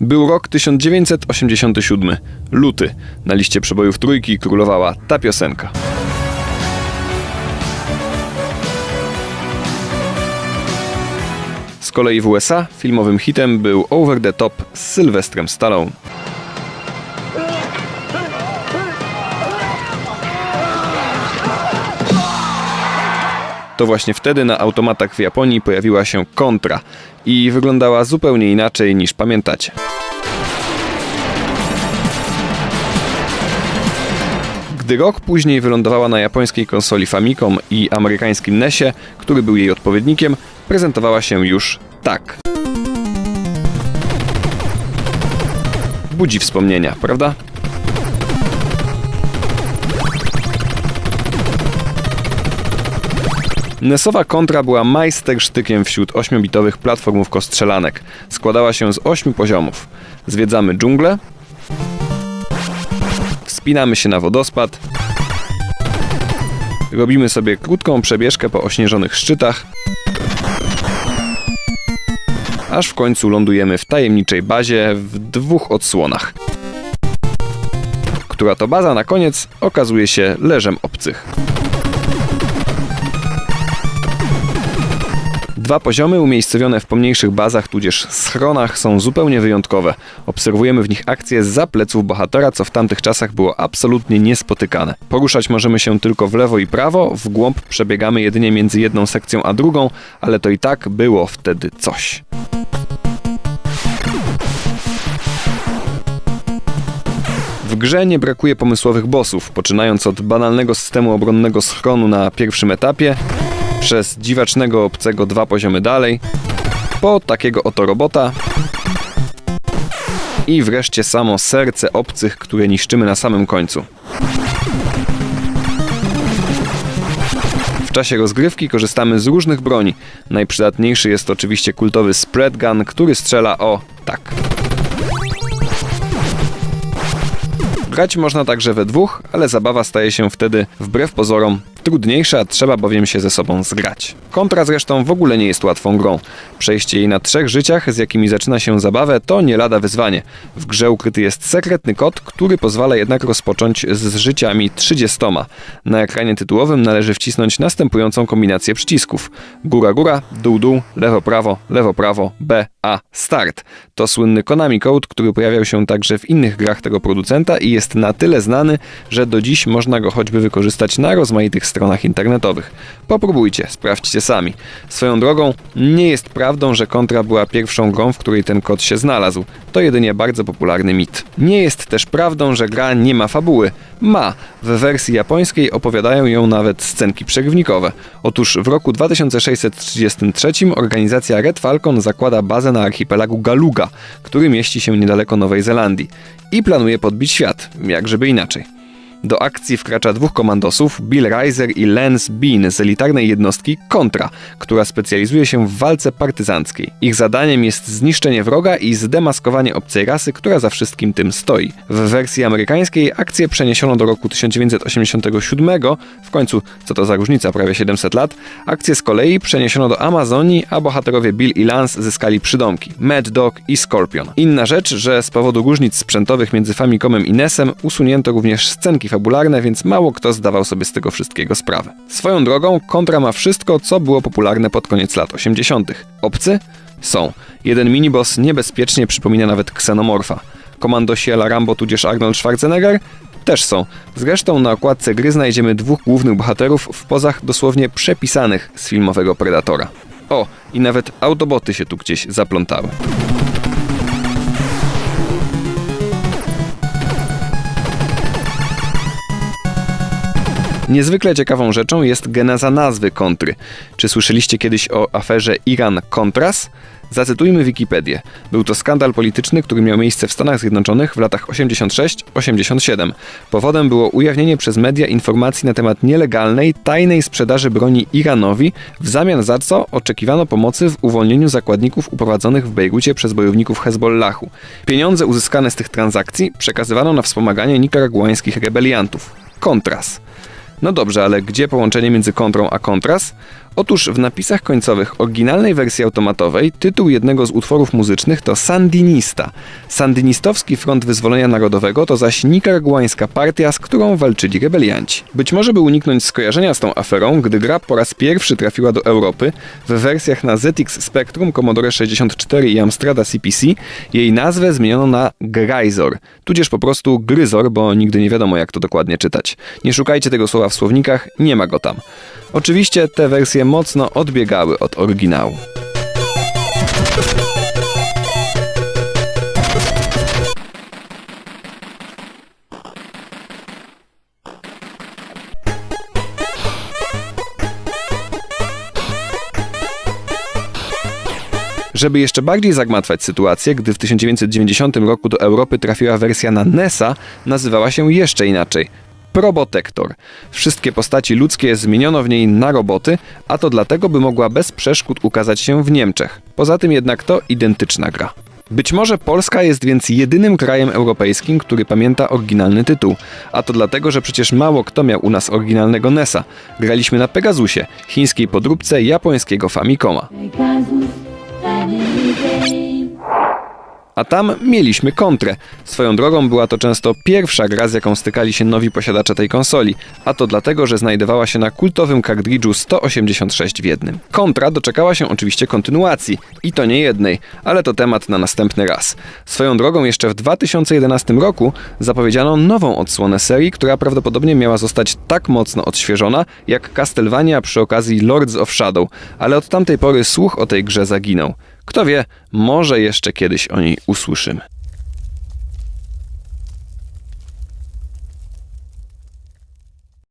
Był rok 1987. Luty. Na liście przebojów trójki królowała ta piosenka. Z kolei w USA filmowym hitem był Over the Top z Sylwestrem Stallone. To właśnie wtedy na automatach w Japonii pojawiła się kontra i wyglądała zupełnie inaczej niż pamiętacie. Gdy rok później wylądowała na japońskiej konsoli Famicom i amerykańskim NESie, który był jej odpowiednikiem, prezentowała się już tak. Budzi wspomnienia, prawda? Nesowa kontra była majstersztykiem wśród 8-bitowych platformówko strzelanek. Składała się z 8 poziomów. Zwiedzamy dżunglę, wspinamy się na wodospad, robimy sobie krótką przebieżkę po ośnieżonych szczytach, aż w końcu lądujemy w tajemniczej bazie w dwóch odsłonach. Która to baza na koniec okazuje się leżem obcych. Dwa poziomy umiejscowione w pomniejszych bazach tudzież schronach są zupełnie wyjątkowe. Obserwujemy w nich akcje za pleców bohatera, co w tamtych czasach było absolutnie niespotykane. Poruszać możemy się tylko w lewo i prawo, w głąb przebiegamy jedynie między jedną sekcją a drugą, ale to i tak było wtedy coś. W grze nie brakuje pomysłowych bossów, poczynając od banalnego systemu obronnego schronu na pierwszym etapie, przez dziwacznego obcego dwa poziomy dalej, po takiego oto robota i wreszcie samo serce obcych, które niszczymy na samym końcu. W czasie rozgrywki korzystamy z różnych broni. Najprzydatniejszy jest oczywiście kultowy spread gun, który strzela o tak. Grać można także we dwóch, ale zabawa staje się wtedy, wbrew pozorom, trudniejsza, trzeba bowiem się ze sobą zgrać. Kontra zresztą w ogóle nie jest łatwą grą. Przejście jej na trzech życiach, z jakimi zaczyna się zabawę, to nie lada wyzwanie. W grze ukryty jest sekretny kod, który pozwala jednak rozpocząć z życiami 30. Na ekranie tytułowym należy wcisnąć następującą kombinację przycisków. Góra, góra, dół, dół, lewo, prawo, lewo, prawo, B, A, start. To słynny Konami Code, który pojawiał się także w innych grach tego producenta i jest na tyle znany, że do dziś można go choćby wykorzystać na rozmaitych stronach internetowych. Popróbujcie, sprawdźcie sami. Swoją drogą, nie jest prawdą, że Contra była pierwszą grą, w której ten kod się znalazł. To jedynie bardzo popularny mit. Nie jest też prawdą, że gra nie ma fabuły. Ma. W wersji japońskiej opowiadają ją nawet scenki przerywnikowe. Otóż w roku 2633 organizacja Red Falcon zakłada bazę na archipelagu Galuga, który mieści się niedaleko Nowej Zelandii i planuje podbić świat, jak żeby inaczej. Do akcji wkracza dwóch komandosów, Bill Reiser i Lance Bean z elitarnej jednostki Contra, która specjalizuje się w walce partyzanckiej. Ich zadaniem jest zniszczenie wroga i zdemaskowanie obcej rasy, która za wszystkim tym stoi. W wersji amerykańskiej akcję przeniesiono do roku 1987, w końcu, co to za różnica, prawie 700 lat. Akcję z kolei przeniesiono do Amazonii, a bohaterowie Bill i Lance zyskali przydomki Mad Dog i Scorpion. Inna rzecz, że z powodu różnic sprzętowych między Famicomem i NESem usunięto również scenki fabularne, więc mało kto zdawał sobie z tego wszystkiego sprawę. Swoją drogą, kontra ma wszystko, co było popularne pod koniec lat 80. Obcy? Są. Jeden miniboss niebezpiecznie przypomina nawet ksenomorfa. Komandosi Ela Rambo tudzież Arnold Schwarzenegger? Też są. Zresztą na okładce gry znajdziemy dwóch głównych bohaterów w pozach dosłownie przepisanych z filmowego Predatora. O, i nawet autoboty się tu gdzieś zaplątały. Niezwykle ciekawą rzeczą jest geneza nazwy kontry. Czy słyszeliście kiedyś o aferze Iran-Contras? Zacytujmy Wikipedię. Był to skandal polityczny, który miał miejsce w Stanach Zjednoczonych w latach 86-87. Powodem było ujawnienie przez media informacji na temat nielegalnej, tajnej sprzedaży broni Iranowi, w zamian za co oczekiwano pomocy w uwolnieniu zakładników uprowadzonych w Bejrucie przez bojowników Hezbollahu. Pieniądze uzyskane z tych transakcji przekazywano na wspomaganie nikaraguańskich rebeliantów. Kontras. No dobrze, ale gdzie połączenie między kontrą a kontras? Otóż w napisach końcowych oryginalnej wersji automatowej tytuł jednego z utworów muzycznych to Sandinista. Sandynistowski Front Wyzwolenia Narodowego to zaś nikaragłańska partia, z którą walczyli rebelianci. Być może by uniknąć skojarzenia z tą aferą, gdy gra po raz pierwszy trafiła do Europy w wersjach na ZX Spectrum, Commodore 64 i Amstrada CPC, jej nazwę zmieniono na Gryzor, tudzież po prostu Gryzor, bo nigdy nie wiadomo jak to dokładnie czytać. Nie szukajcie tego słowa w słownikach, nie ma go tam. Oczywiście te wersje mocno odbiegały od oryginału. Żeby jeszcze bardziej zagmatwać sytuację, gdy w 1990 roku do Europy trafiła wersja na NESa, nazywała się jeszcze inaczej. Probotector. Wszystkie postaci ludzkie zmieniono w niej na roboty, a to dlatego, by mogła bez przeszkód ukazać się w Niemczech. Poza tym jednak to identyczna gra. Być może Polska jest więc jedynym krajem europejskim, który pamięta oryginalny tytuł. A to dlatego, że przecież mało kto miał u nas oryginalnego NESa. Graliśmy na Pegasusie, chińskiej podróbce japońskiego Famicoma. Pegasus. A tam mieliśmy kontrę. Swoją drogą była to często pierwsza gra, z jaką stykali się nowi posiadacze tej konsoli, a to dlatego, że znajdowała się na kultowym kartridżu 186 w jednym. Kontra doczekała się oczywiście kontynuacji, i to nie jednej, ale to temat na następny raz. Swoją drogą jeszcze w 2011 roku zapowiedziano nową odsłonę serii, która prawdopodobnie miała zostać tak mocno odświeżona, jak Castlevania przy okazji Lords of Shadow, ale od tamtej pory słuch o tej grze zaginął. Kto wie, może jeszcze kiedyś o niej usłyszymy.